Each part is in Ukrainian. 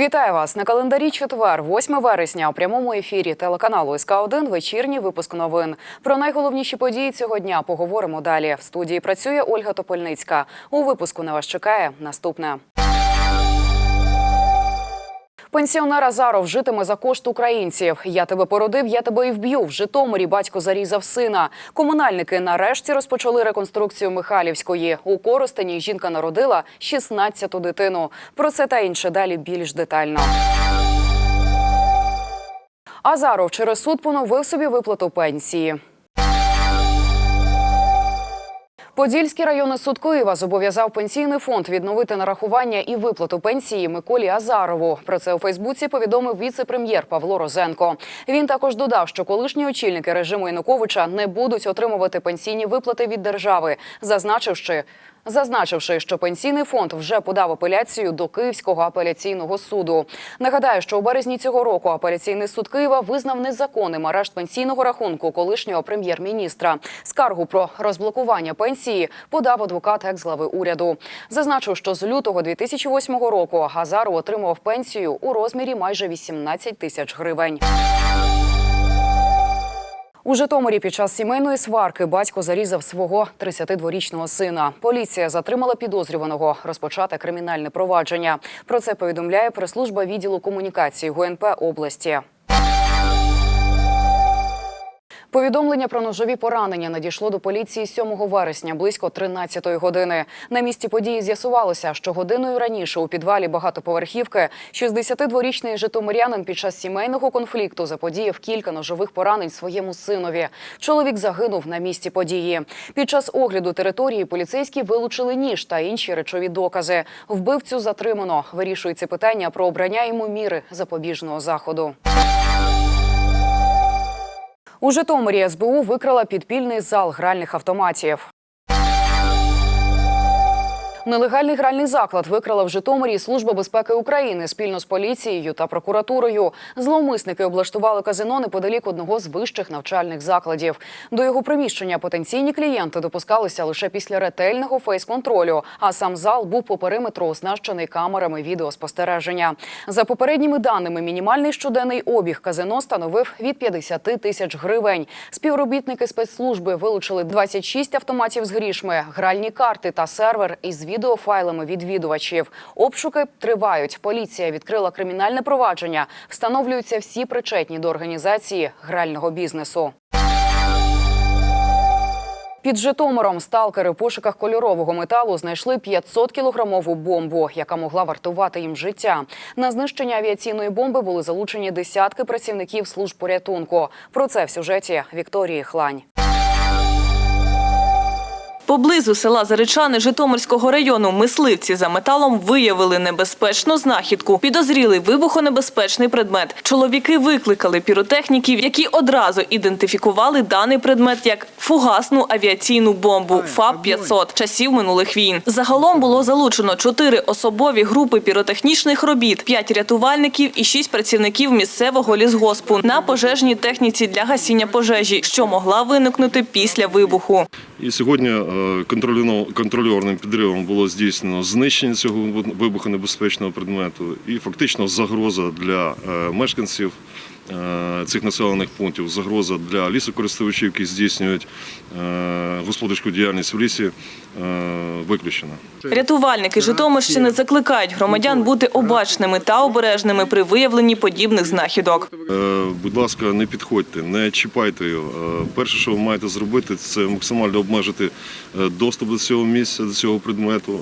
Вітаю вас на календарі четвер, 8 вересня. У прямому ефірі телеканалу СК 1 вечірній випуск новин. Про найголовніші події цього дня поговоримо далі. В студії працює Ольга Топольницька. У випуску на вас чекає наступне. Пенсіонер Азаров житиме за кошт українців. Я тебе породив, я тебе і вб'ю. В Житомирі батько зарізав сина. Комунальники нарешті розпочали реконструкцію Михайлівської. У Коростені жінка народила 16-ту дитину. Про це та інше далі більш детально. Азаров через суд поновив собі виплату пенсії. Подільський районний суд Києва зобов'язав пенсійний фонд відновити нарахування і виплату пенсії Миколі Азарову. Про це у Фейсбуці повідомив віце-прем'єр Павло Розенко. Він також додав, що колишні очільники режиму Януковича не будуть отримувати пенсійні виплати від держави, зазначивши. Зазначивши, що пенсійний фонд вже подав апеляцію до Київського апеляційного суду. Нагадаю, що у березні цього року апеляційний суд Києва визнав незаконним арешт пенсійного рахунку колишнього прем'єр-міністра. Скаргу про розблокування пенсії подав адвокат екс-глави уряду. Зазначив, що з лютого 2008 року Газаров отримував пенсію у розмірі майже 18 тисяч гривень. У Житомирі під час сімейної сварки батько зарізав свого 32-річного сина. Поліція затримала підозрюваного розпочати кримінальне провадження. Про це повідомляє прес-служба відділу комунікації ГУНП області. Повідомлення про ножові поранення надійшло до поліції 7 вересня близько 13-ї години. На місці події з'ясувалося, що годиною раніше у підвалі багатоповерхівки 62-річний житомирянин під час сімейного конфлікту заподіяв кілька ножових поранень своєму синові. Чоловік загинув на місці події. Під час огляду території поліцейські вилучили ніж та інші речові докази. Вбивцю затримано. Вирішується питання про обрання йому міри запобіжного заходу. У Житомирі СБУ викрала підпільний зал гральних автоматів. Нелегальний гральний заклад викрала в Житомирі Служба безпеки України спільно з поліцією та прокуратурою. Зловмисники облаштували казино неподалік одного з вищих навчальних закладів. До його приміщення потенційні клієнти допускалися лише після ретельного фейс-контролю. А сам зал був по периметру оснащений камерами відеоспостереження. За попередніми даними, мінімальний щоденний обіг казино становив від 50 тисяч гривень. Співробітники спецслужби вилучили 26 автоматів з грішми, гральні карти та сервер із відеофайлами відвідувачів. Обшуки тривають. Поліція відкрила кримінальне провадження. Встановлюються всі причетні до організації грального бізнесу. Під Житомиром сталкери в пошуках кольорового металу знайшли 500-кілограмову бомбу, яка могла вартувати їм життя. На знищення авіаційної бомби були залучені десятки працівників служб порятунку. Про це в сюжеті Вікторії Хлань. Поблизу села Заричани Житомирського району мисливці за металом виявили небезпечну знахідку. Підозрілий вибухонебезпечний предмет. Чоловіки викликали піротехніків, які одразу ідентифікували даний предмет як фугасну авіаційну бомбу ФАБ-500 часів минулих війн. Загалом було залучено чотири особові групи піротехнічних робіт, п'ять рятувальників і шість працівників місцевого лісгоспу на пожежній техніці для гасіння пожежі, що могла виникнути після вибуху. І сьогодні е, контрольорним підривом було здійснено знищення цього вибухонебезпечного предмету і фактично загроза для е, мешканців цих населених пунктів, загроза для лісокористувачів, які здійснюють е, господарську діяльність в лісі, е, виключена. Рятувальники Житомирщини закликають громадян бути обачними та обережними при виявленні подібних знахідок. Е, Будь ласка, не підходьте, не чіпайте його. Е, Перше, що ви маєте зробити, це максимально обмежити е, доступ до цього місця, до цього предмету,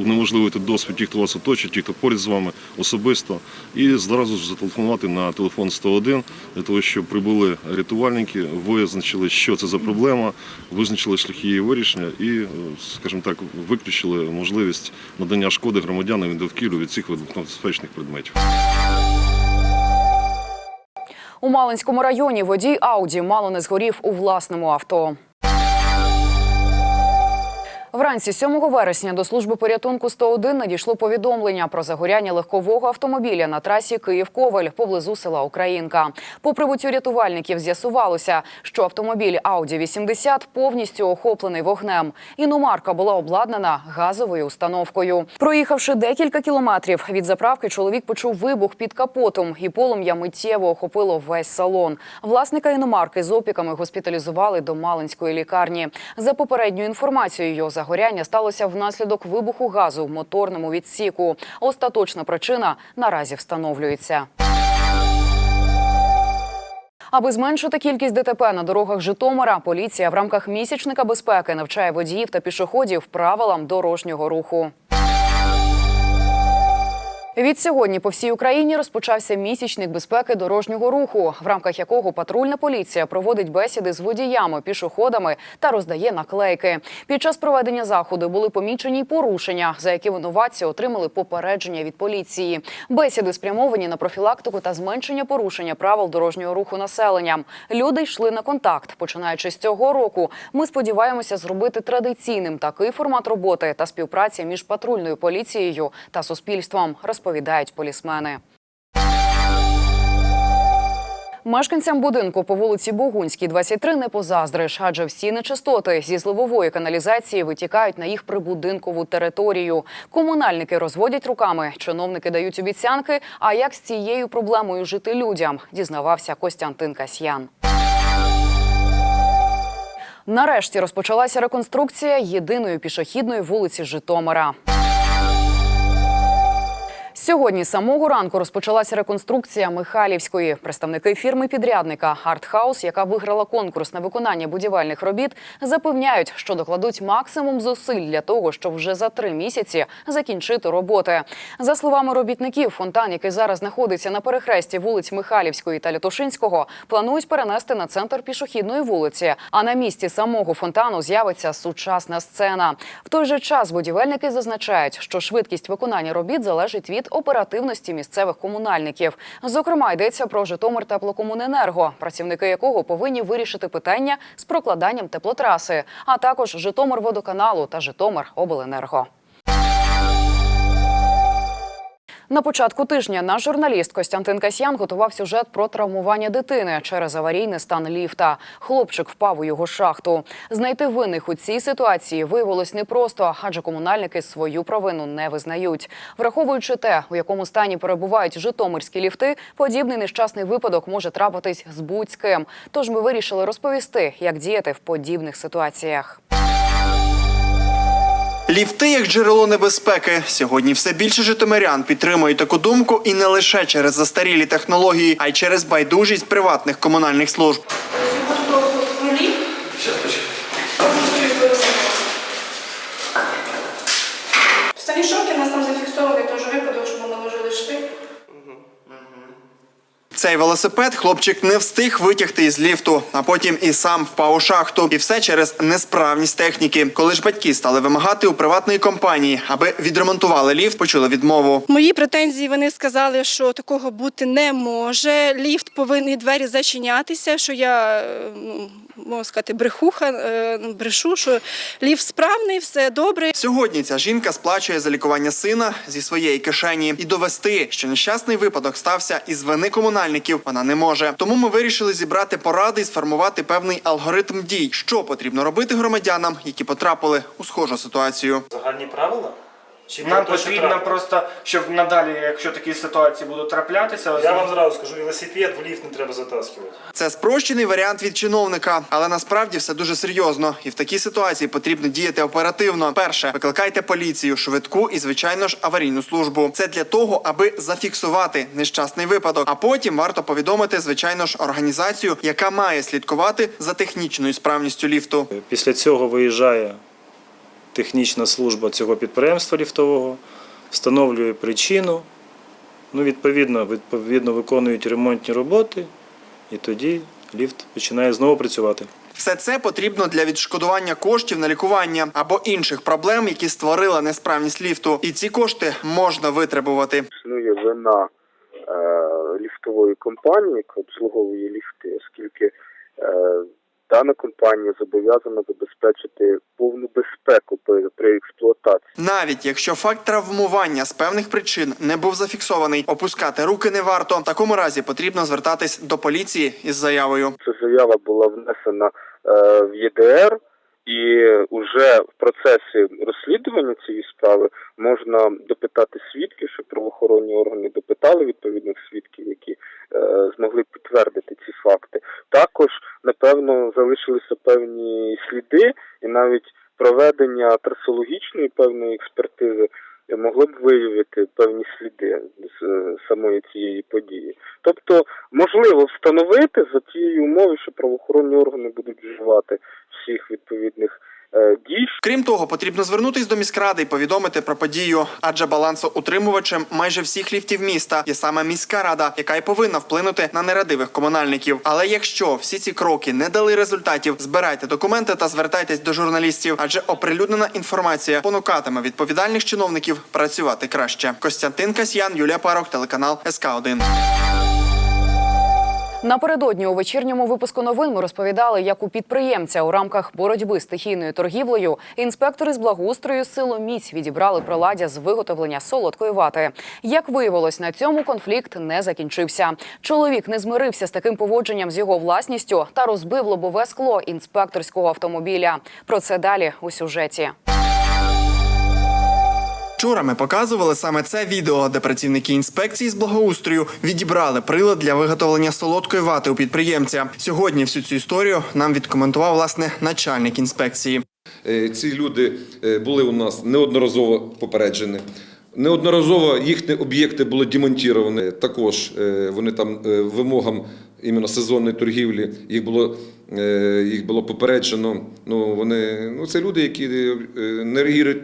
унеможливити доступ ті, хто вас оточує, ті, хто поряд з вами особисто, і зразу зателефонувати на телефон 101 для того, щоб прибули рятувальники, визначили, що це за проблема, визначили шляхи її вирішення і, е, скажімо так, виключили можливість надання шкоди громадянам і довкіллю від цих вибухонебезпечних предметів. У Малинському районі водій Ауді мало не згорів у власному авто. Вранці 7 вересня до служби порятунку 101 надійшло повідомлення про загоряння легкового автомобіля на трасі Київ-Ковель поблизу села Українка. По прибуттю рятувальників з'ясувалося, що автомобіль Audi 80 повністю охоплений вогнем. Іномарка була обладнана газовою установкою. Проїхавши декілька кілометрів від заправки, чоловік почув вибух під капотом, і полум'я миттєво охопило весь салон. Власника іномарки з опіками госпіталізували до Малинської лікарні. За попередньою інформацією, загоряння сталося внаслідок вибуху газу в моторному відсіку. Остаточна причина наразі встановлюється. Аби зменшити кількість ДТП на дорогах Житомира, поліція в рамках місячника безпеки навчає водіїв та пішоходів правилам дорожнього руху. Від сьогодні по всій Україні розпочався місячник безпеки дорожнього руху, в рамках якого патрульна поліція проводить бесіди з водіями, пішоходами та роздає наклейки. Під час проведення заходу були помічені й порушення, за які винуватці отримали попередження від поліції. Бесіди спрямовані на профілактику та зменшення порушення правил дорожнього руху населенням. Люди йшли на контакт. Починаючи з цього року, ми сподіваємося зробити традиційним такий формат роботи та співпраці між патрульною поліцією та суспільством, розповідають полісмени. Мешканцям будинку по вулиці Богунській, 23 не позаздриш, адже всі нечистоти зі зливової каналізації витікають на їх прибудинкову територію. Комунальники розводять руками, чиновники дають обіцянки. А як з цією проблемою жити людям, дізнавався Костянтин Касьян. Нарешті розпочалася реконструкція єдиної пішохідної вулиці Житомира. Сьогодні з самого ранку розпочалася реконструкція Михайлівської. Представники фірми-підрядника «Артхаус», яка виграла конкурс на виконання будівельних робіт, запевняють, що докладуть максимум зусиль для того, щоб вже за три місяці закінчити роботи. За словами робітників, фонтан, який зараз знаходиться на перехресті вулиць Михайлівської та Лятошинського, планують перенести на центр пішохідної вулиці. А на місці самого фонтану з'явиться сучасна сцена. В той же час будівельники зазначають, що швидкість виконання робіт залежить від оперативності місцевих комунальників. Зокрема, йдеться про Житомир теплокомуненерго, працівники якого повинні вирішити питання з прокладанням теплотраси, а також Житомир водоканалу та Житомир обленерго. На початку тижня наш журналіст Костянтин Касьян готував сюжет про травмування дитини через аварійний стан ліфта. Хлопчик впав у його шахту. Знайти винних у цій ситуації виявилось непросто, адже комунальники свою провину не визнають. Враховуючи те, у якому стані перебувають житомирські ліфти, подібний нещасний випадок може трапитись з будь-ким. Тож ми вирішили розповісти, як діяти в подібних ситуаціях. Ліфти як джерело небезпеки. Сьогодні все більше житомирян підтримують таку думку і не лише через застарілі технології, а й через байдужість приватних комунальних служб. В стані шокі у нас там зафіксований теж випадок, що ми наложили штик. Цей велосипед хлопчик не встиг витягти із ліфту, а потім і сам впав у шахту. І все через несправність техніки. Коли ж батьки стали вимагати у приватної компанії, аби відремонтували ліфт, почули відмову. Мої претензії вони сказали, що такого бути не може. Ліфт повинен двері зачинятися. Що я е, ну, можна сказати, брехуха, е, брешу, що ліфт справний, все добре. Сьогодні ця жінка сплачує за лікування сина зі своєї кишені і довести, що нещасний випадок стався із вини комунальників. Вона не може. Тому ми вирішили зібрати поради і сформувати певний алгоритм дій, що потрібно робити громадянам, які потрапили у схожу ситуацію. Загальні правила? Чи Нам потрібно просто, щоб надалі, якщо такі ситуації будуть траплятися, Я вам зразу скажу, велосипед в ліфт не треба затаскувати. Це спрощений варіант від чиновника, але насправді все дуже серйозно. І в такій ситуації потрібно діяти оперативно. Перше, викликайте поліцію, швидку і, звичайно ж, аварійну службу. Це для того, аби зафіксувати нещасний випадок. А потім варто повідомити, звичайно ж, організацію, яка має слідкувати за технічною справністю ліфту. Після цього виїжджає технічна служба цього підприємства ліфтового, встановлює причину, ну, відповідно, відповідно виконують ремонтні роботи, і тоді ліфт починає знову працювати. Все це потрібно для відшкодування коштів на лікування або інших проблем, які створила несправність ліфту. І ці кошти можна витребувати. існує вина е, ліфтової компанії, яка обслуговує ліфти, оскільки е, дана компанія зобов'язана забезпечити повну безпеку при, експлуатації. Навіть якщо факт травмування з певних причин не був зафіксований, опускати руки не варто. В такому разі потрібно звертатись до поліції із заявою. Ця заява була внесена е, в ЄДР, і вже в процесі розслідування цієї справи можна допитати свідків, щоб правоохоронні органи допитали відповідних свідків, які е, змогли підтвердити ці факти. Також напевно залишилися певні сліди, і навіть проведення трасологічної певної експертизи могло б виявити певні сліди з е, самої цієї події. Тобто можливо встановити за тією умовою, що правоохоронні органи будуть вживати всіх відповідних дій, Крім того, потрібно звернутись до міськради і повідомити про подію, адже балансоутримувачем майже всіх ліфтів міста є саме міська рада, яка й повинна вплинути на нерадивих комунальників. Але якщо всі ці кроки не дали результатів, збирайте документи та звертайтесь до журналістів, адже оприлюднена інформація понукатиме відповідальних чиновників працювати краще. Костянтин Касьян, Юлія Парок, телеканал СК 1 Напередодні у вечірньому випуску новин ми розповідали, як у підприємця у рамках боротьби з стихійною торгівлею інспектори з благоустрою силоміць відібрали приладдя з виготовлення солодкої вати. Як виявилось, на цьому конфлікт не закінчився. Чоловік не змирився з таким поводженням з його власністю та розбив лобове скло інспекторського автомобіля. Про це далі у сюжеті. Вчора ми показували саме це відео, де працівники інспекції з благоустрою відібрали прилад для виготовлення солодкої вати у підприємця. Сьогодні всю цю історію нам відкоментував власне начальник інспекції. Е, Ці люди е, були у нас неодноразово попереджені. Неодноразово їхні об'єкти були демонтовані. Також е, вони там вимогам іменно сезонної торгівлі їх було, їх було попереджено. Ну, вони, ну, це люди, які не реагують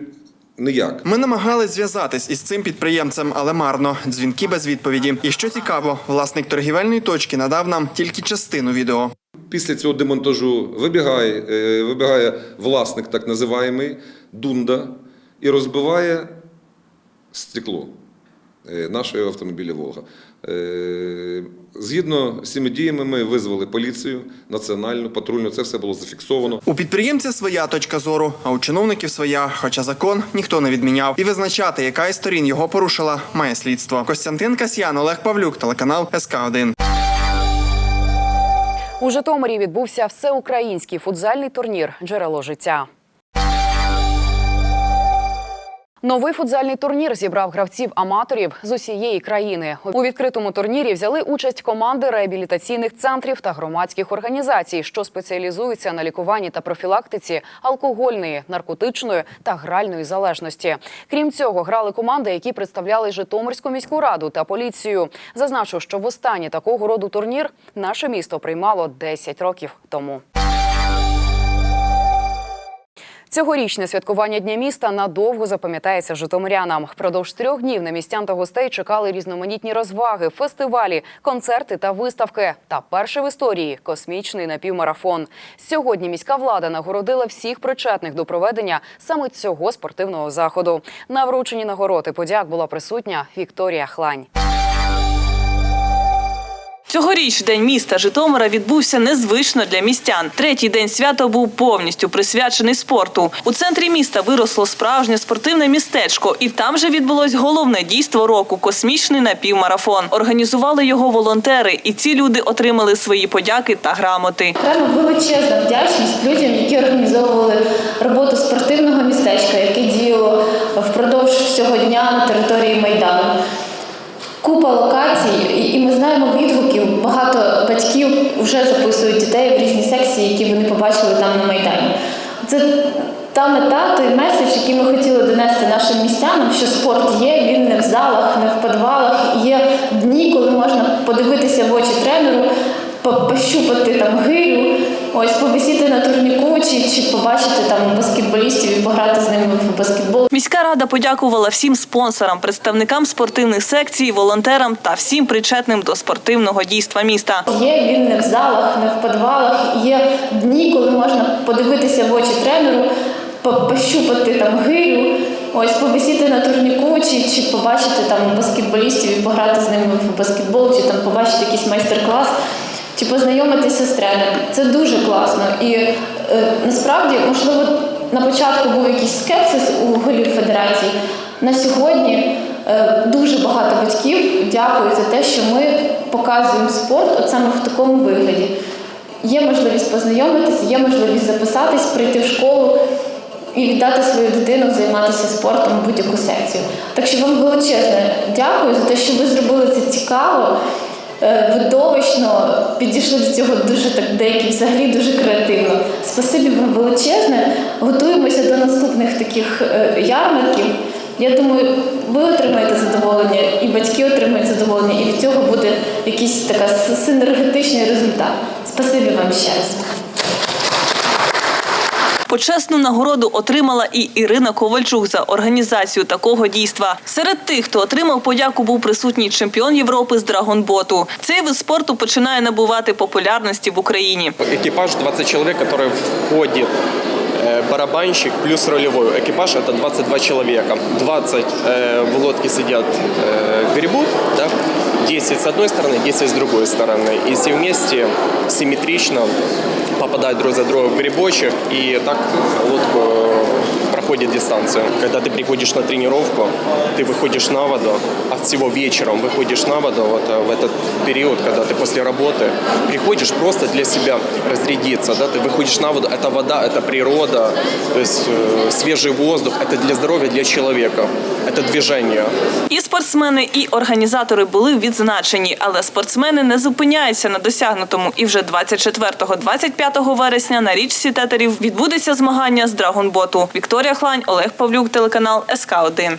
ніяк. Ми намагались зв'язатись із цим підприємцем, але марно. Дзвінки без відповіді. І що цікаво, власник торгівельної точки надав нам тільки частину відео. Після цього демонтажу вибігає, е, вибігає власник, так називаємий, Дунда, і розбиває стекло е, нашого автомобіля Волга. Згідно з цими діями, ми визвали поліцію, національну, патрульну, це все було зафіксовано. У підприємця своя точка зору, а у чиновників своя, хоча закон ніхто не відміняв. І визначати, яка із сторін його порушила, має слідство. Костянтин Касьян, Олег Павлюк, телеканал СК 1 У Житомирі відбувся всеукраїнський футзальний турнір Джерело життя. Новий футзальний турнір зібрав гравців-аматорів з усієї країни. У відкритому турнірі взяли участь команди реабілітаційних центрів та громадських організацій, що спеціалізуються на лікуванні та профілактиці алкогольної, наркотичної та гральної залежності. Крім цього, грали команди, які представляли Житомирську міську раду та поліцію. Зазначу, що востаннє такого роду турнір наше місто приймало 10 років тому. Цьогорічне святкування Дня міста надовго запам'ятається житомирянам. Впродовж трьох днів на містян та гостей чекали різноманітні розваги, фестивалі, концерти та виставки. Та перший в історії космічний напівмарафон. Сьогодні міська влада нагородила всіх причетних до проведення саме цього спортивного заходу. На врученні нагород і подяк була присутня Вікторія Хлань. Цьогоріч день міста Житомира відбувся незвично для містян. Третій день свята був повністю присвячений спорту. У центрі міста виросло справжнє спортивне містечко, і там же відбулось головне дійство року космічний напівмарафон. Організували його волонтери, і ці люди отримали свої подяки та грамоти. Окремо величезна вдячність людям, які організовували роботу спортивного містечка, яке діяло впродовж всього дня на території Майдану. Купа локацій, і- ми знаємо відгуків. Багато батьків вже записують дітей в різні секції, які вони побачили там на Майдані. Це та мета, той меседж, який ми хотіли донести нашим містянам, що спорт є, він не в залах, не в підвалах. Є дні, коли можна подивитися в очі тренеру, пощупати там гирю, ось повисіти на турніку чи, чи побачити там баскетболістів і пограти з ними в баскетбол. Міська рада подякувала всім спонсорам, представникам спортивних секцій, волонтерам та всім причетним до спортивного дійства міста. Є він не в залах, не в підвалах. Є дні, коли можна подивитися в очі тренеру, по- пощупати там гирю, ось повисіти на турніку, чи, чи побачити там баскетболістів і пограти з ними в баскетбол, чи там побачити якийсь майстер-клас. Чи познайомитися з тренером. Це дуже класно. І е, насправді, можливо, на початку був якийсь скепсис у голів федерації. На сьогодні е, дуже багато батьків дякують за те, що ми показуємо спорт от саме в такому вигляді. Є можливість познайомитися, є можливість записатись, прийти в школу і віддати свою дитину займатися спортом будь-яку секцію. Так що вам величезне дякую за те, що ви зробили це цікаво, видовищно, підійшли до цього дуже так деякі взагалі дуже креативно. Спасибі вам величезне. Готуємося до наступних таких е, ярмарків. Я думаю, ви отримаєте задоволення, і батьки отримають задоволення, і від цього буде якийсь така синергетичний результат. Спасибі вам ще раз. Почесну нагороду отримала і Ірина Ковальчук за організацію такого дійства. Серед тих, хто отримав подяку, був присутній чемпіон Європи з драгонботу. Цей вид спорту починає набувати популярності в Україні. Экипаж 20 человек, который входит э, барабанщик плюс рулевой. Экипаж это 22 человека. 20 э, в лодке сидят, э, гребут, да? 10 с одной стороны, 10 с другой стороны. И все вместе симметрично попадают друг за друга в грибочек, и так лодку э, проходит дистанцию. Когда ты приходишь на тренировку, ты выходишь на воду, а всего вечером выходишь на воду вот э, в этот период, когда ты после работы приходишь просто для себя разрядиться, да, ты выходишь на воду, это вода, это природа, то есть э, свежий воздух, это для здоровья, для человека, это движение. І спортсмени, і організатори були відзначені, але спортсмени не зупиняються на досягнутому. І вже 24-25 вересня на річці тетерів відбудеться змагання з драгонботу. Вікторія Хлань, Олег Павлюк, телеканал СК 1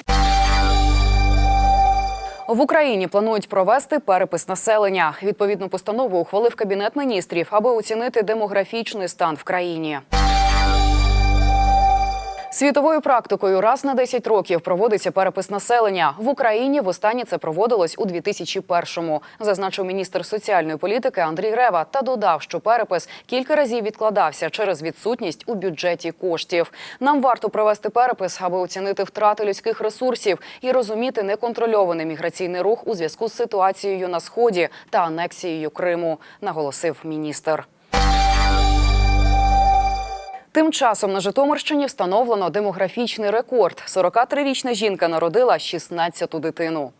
В Україні планують провести перепис населення. Відповідну постанову ухвалив кабінет міністрів, аби оцінити демографічний стан в країні. Світовою практикою раз на 10 років проводиться перепис населення. В Україні востаннє це проводилось у 2001-му, зазначив міністр соціальної політики Андрій Рева та додав, що перепис кілька разів відкладався через відсутність у бюджеті коштів. Нам варто провести перепис, аби оцінити втрати людських ресурсів і розуміти неконтрольований міграційний рух у зв'язку з ситуацією на сході та анексією Криму, наголосив міністр. Тим часом на Житомирщині встановлено демографічний рекорд. 43-річна жінка народила 16-ту дитину.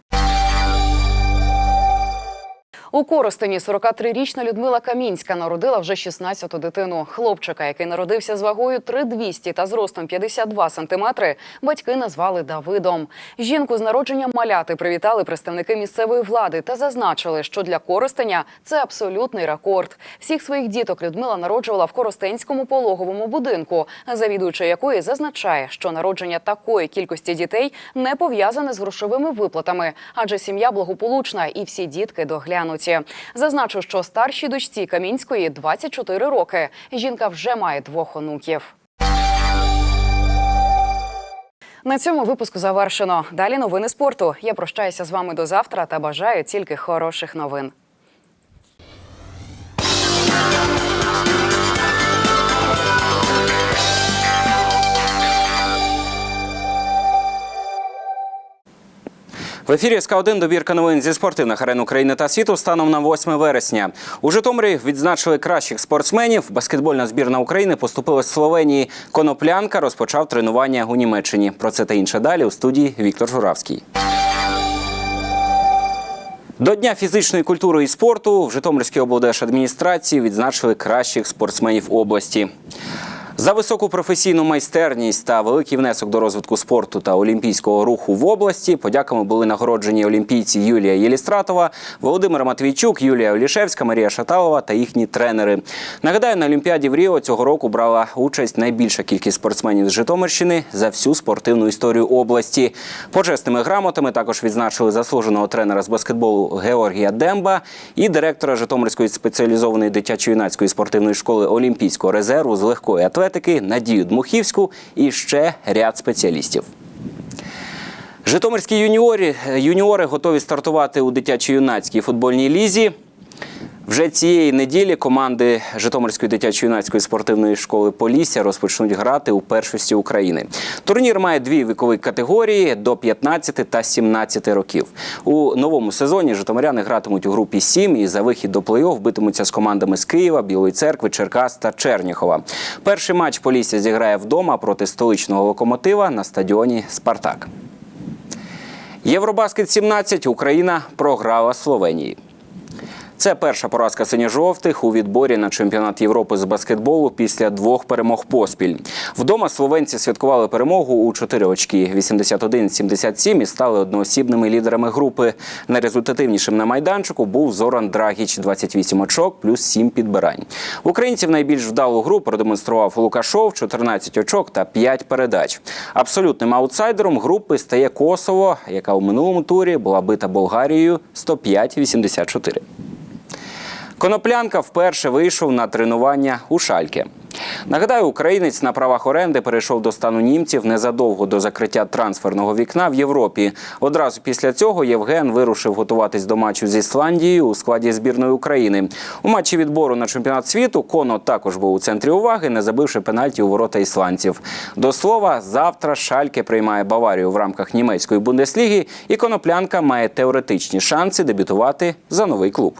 У Коростені 43-річна Людмила Камінська народила вже 16-ту дитину. Хлопчика, який народився з вагою 3200 та зростом 52 сантиметри, батьки назвали Давидом. Жінку з народженням маляти привітали представники місцевої влади та зазначили, що для Коростеня це абсолютний рекорд. Всіх своїх діток Людмила народжувала в Коростенському пологовому будинку, завідуюча якої зазначає, що народження такої кількості дітей не пов'язане з грошовими виплатами, адже сім'я благополучна і всі дітки доглянуті. Зазначу, що старшій дочці Камінської 24 роки. Жінка вже має двох онуків. На цьому випуску завершено. Далі новини спорту. Я прощаюся з вами до завтра та бажаю тільки хороших новин. В ефірі СК 1 добірка новин зі спортивних арен України та світу станом на 8 вересня. У Житомирі відзначили кращих спортсменів. Баскетбольна збірна України поступила з Словенії. Коноплянка розпочав тренування у Німеччині. Про це та інше далі у студії Віктор Журавський. До Дня фізичної культури і спорту в Житомирській облдержадміністрації відзначили кращих спортсменів області. За високу професійну майстерність та великий внесок до розвитку спорту та олімпійського руху в області подяками були нагороджені олімпійці Юлія Єлістратова, Володимир Матвійчук, Юлія Олішевська, Марія Шаталова та їхні тренери. Нагадаю, на Олімпіаді в Ріо цього року брала участь найбільша кількість спортсменів з Житомирщини за всю спортивну історію області. Почесними грамотами також відзначили заслуженого тренера з баскетболу Георгія Демба і директора Житомирської спеціалізованої дитячо-юнацької спортивної школи Олімпійського резерву з легкої атлетики Надію Дмухівську і ще ряд спеціалістів. Житомирські юніори, юніори готові стартувати у дитячо-юнацькій футбольній лізі. Вже цієї неділі команди Житомирської дитячо-юнацької спортивної школи Полісся розпочнуть грати у першості України. Турнір має дві вікові категорії до 15 та 17 років. У новому сезоні житомиряни гратимуть у групі 7 і за вихід до плей-офф битимуться з командами з Києва, Білої церкви, Черкас та Черніхова. Перший матч Полісся зіграє вдома проти столичного локомотива на стадіоні Спартак. Євробаскет 17 Україна програла Словенії. Це перша поразка синьо-жовтих у відборі на чемпіонат Європи з баскетболу після двох перемог поспіль. Вдома словенці святкували перемогу у 4 очки 81-77 і стали одноосібними лідерами групи. Найрезультативнішим на майданчику був Зоран Драгіч 28 очок плюс 7 підбирань. Українців найбільш вдалу гру продемонстрував Лукашов 14 очок та 5 передач. Абсолютним аутсайдером групи стає Косово, яка у минулому турі була бита Болгарією 105-84. Коноплянка вперше вийшов на тренування у Шальке. Нагадаю, українець на правах оренди перейшов до стану німців незадовго до закриття трансферного вікна в Європі. Одразу після цього Євген вирушив готуватись до матчу з Ісландією у складі збірної України. У матчі відбору на чемпіонат світу Коно також був у центрі уваги, не забивши пенальті у ворота ісландців. До слова, завтра Шальке приймає Баварію в рамках німецької бундесліги, і коноплянка має теоретичні шанси дебютувати за новий клуб.